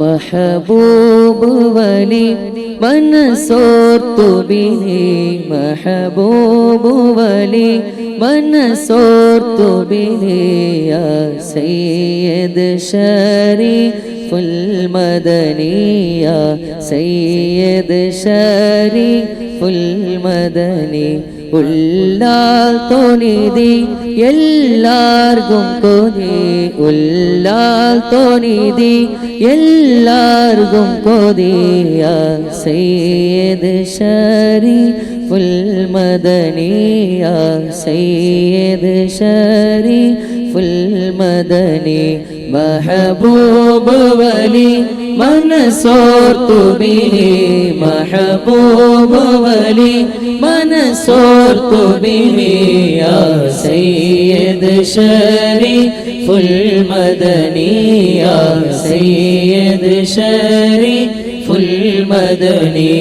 മഹബൂബ് വലി മനസ്സോർത്തുബിനെ മഹബൂബ് വലി മനസോർത്തു ബിനി സയ്യദ് ഷരീഫുൽ മദനിയ സയ്യദ് ഷരീഫുൽ മദനി ഉല്ലാൽ തോനിതി എല്ലാവർക്കും കൊതി ഉല്ലാൽ തോനിതി എല്ലാവർക്കും കൊതിയ സയ്യദ് ഷരീഫുൽ മദനിയ സയ്യദ് ഷരീഫുൽ മദനി മഹബൂബ് വലി മനസ്സോർത്തു ബിഹി മഹബൂബ് വലി മനസ്സോർത്തു ബിഹി യാ സയ്യിദ് ഷരീഫുൽ മദനി യാ സയ്യിദ് ഷരീഫുൽ മദനി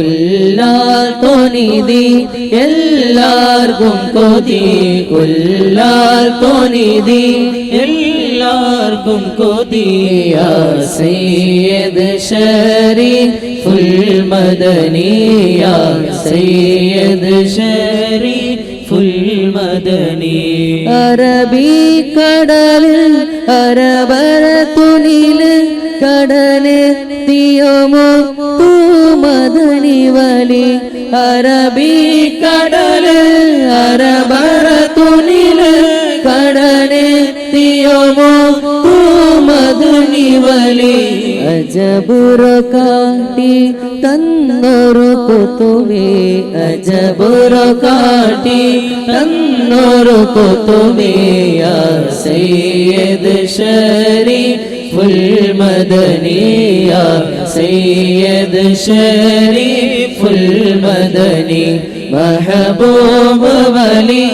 ഉല്ലാൽ തോനിതി എല്ലാവർക്കും കൊതി. ഉല്ലാൽ തോനിതി എല്ലാവർക്കും കൊതിയ സയ്യദ് ഷരീഫുൽ മദനിയ സയ്യദ് ഷരീഫുൽ മദനി അറബിക്കടലിൽ അരബര തുണിൽ കടലെത്തിയോമോ തൂ മദനി വലി അറബിക്കടൽ അരബര തുനിൽ കടലെത്തിയോമോ തൂ മദനി വലി അജബുറ കാട്ടി തന്നൊരു കുത്തുവേ. അജബുറ കാട്ടി തന്നൊരു കുത്തുവേ. സയ്യദ് ഷരീഫുൽ മദനിയ സയ്യദ് ഷരീഫുൽ മദനി മഹബൂബ് വലി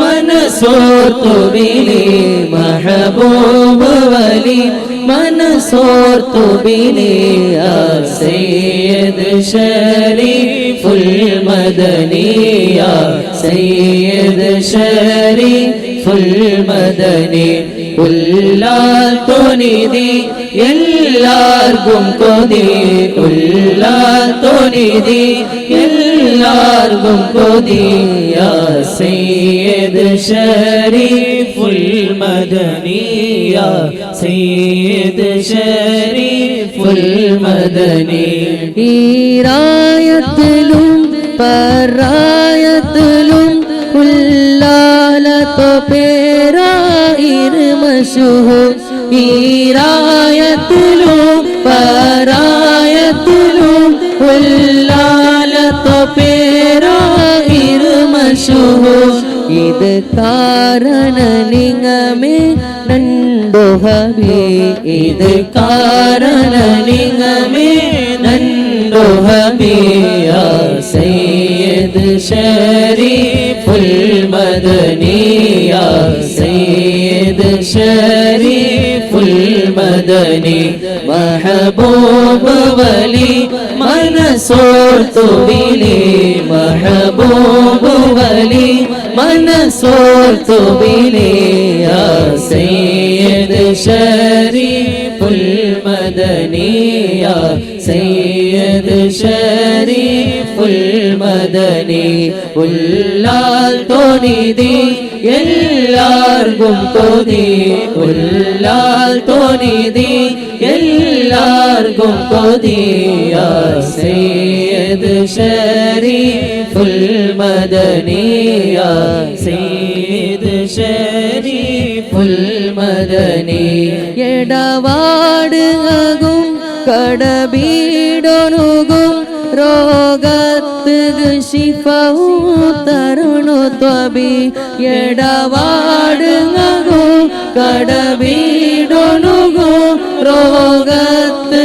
മനസ്സോർത്തു ബിലി മഹബൂബ് വലി മനസ്സോർത്തു ബിലി സയ്യദ് ഷരീഫുൽ മദനിയ സയ്യദ് ഷരീഫുൽ മദനി ഉല്ലാൽ തോനിതി എല്ലാവർക്കും കൊതി ഉല്ലാൽ തോനിതി എല്ലാവർക്കും കൊതി. യാ സയ്യദ് ഷരീഫുൽ മദനിയ സയ്യദ് ഷരീഫുൽ മദനി. ഈരായത്തിലും പറായത്തിലും ഉല്ലാലത്തോ പേരായിര് മഷുഹൂർ ഈരായത്തിലും പറായത്തിലും ഉല്ലാലത്തോ പേരായിര് മഷുഹൂർ ഇത് കാരണ നിങ്ങമേ നന്ദുഹവി ഇത് കാരണ നിങ്ങമേ ഷരീഫുൽ മദനിയ സയ്യദ് ഷരീഫുൽ മദനി മഹബൂബ് വലി മനസ്സോർത്തു ബിലി മഹബൂബ് വലി മനസ്സോർത്തു ബിലി യാ സയ്യദ് ഷരീഫുൽ മദനിയ സയ്യദ് ഷരീഫുൽ മദനി. ഉല്ലാൽ തോനിതി എല്ലാവർക്കും കൊതി ഉല്ലാൽ തോന്നിതി എല്ലാവർക്കും തോന്നിയത് ശരി ഫുൽ മദനിയ സേത് ശരി ഫുൽ മദനി. എടവാടുകയും കടബീടൊനുകും ശിഫവും തരുണു ത്വബി. എടവാടുകയും കടബീടൊനുകും രോഗത്ത്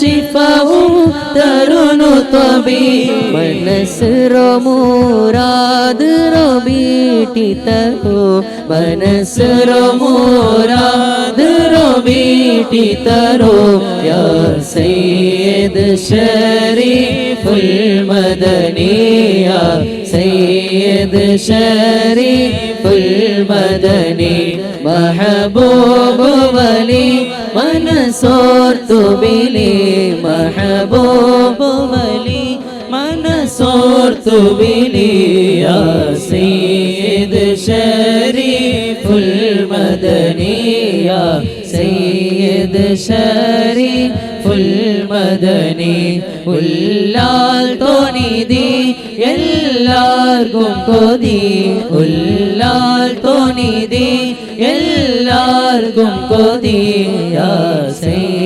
ശിഫവും തരുണു മനസ്സോ മൂരാത് റോബീട്ടി തരോ മനസ്സോ മൂരാത് റോബീട്ടി തരോ യാ സയ്യിദ് ഷരീഫുൽ മദനിയ സയ്യിദ് ഷരീഫുൽ മദനി മഹബൂബ് വലി മനസ്സോർത്തു ബിലി മഹബൂബ് വലി മനസ്സോർത്തു ബിലി യാ സയ്യിദ് ഷരീഫുൽ മദനി യാ സയ്യിദ് ഷരീഫുൽ മദനി ഉല്ലാൽ തോനിതി എല്ലാവർക്കും കൊതി ഉല്ലാൽ തോനിതി എല്ലാവർക്കും കൊതി യാ സയ്യിദ് ഷരീഫ്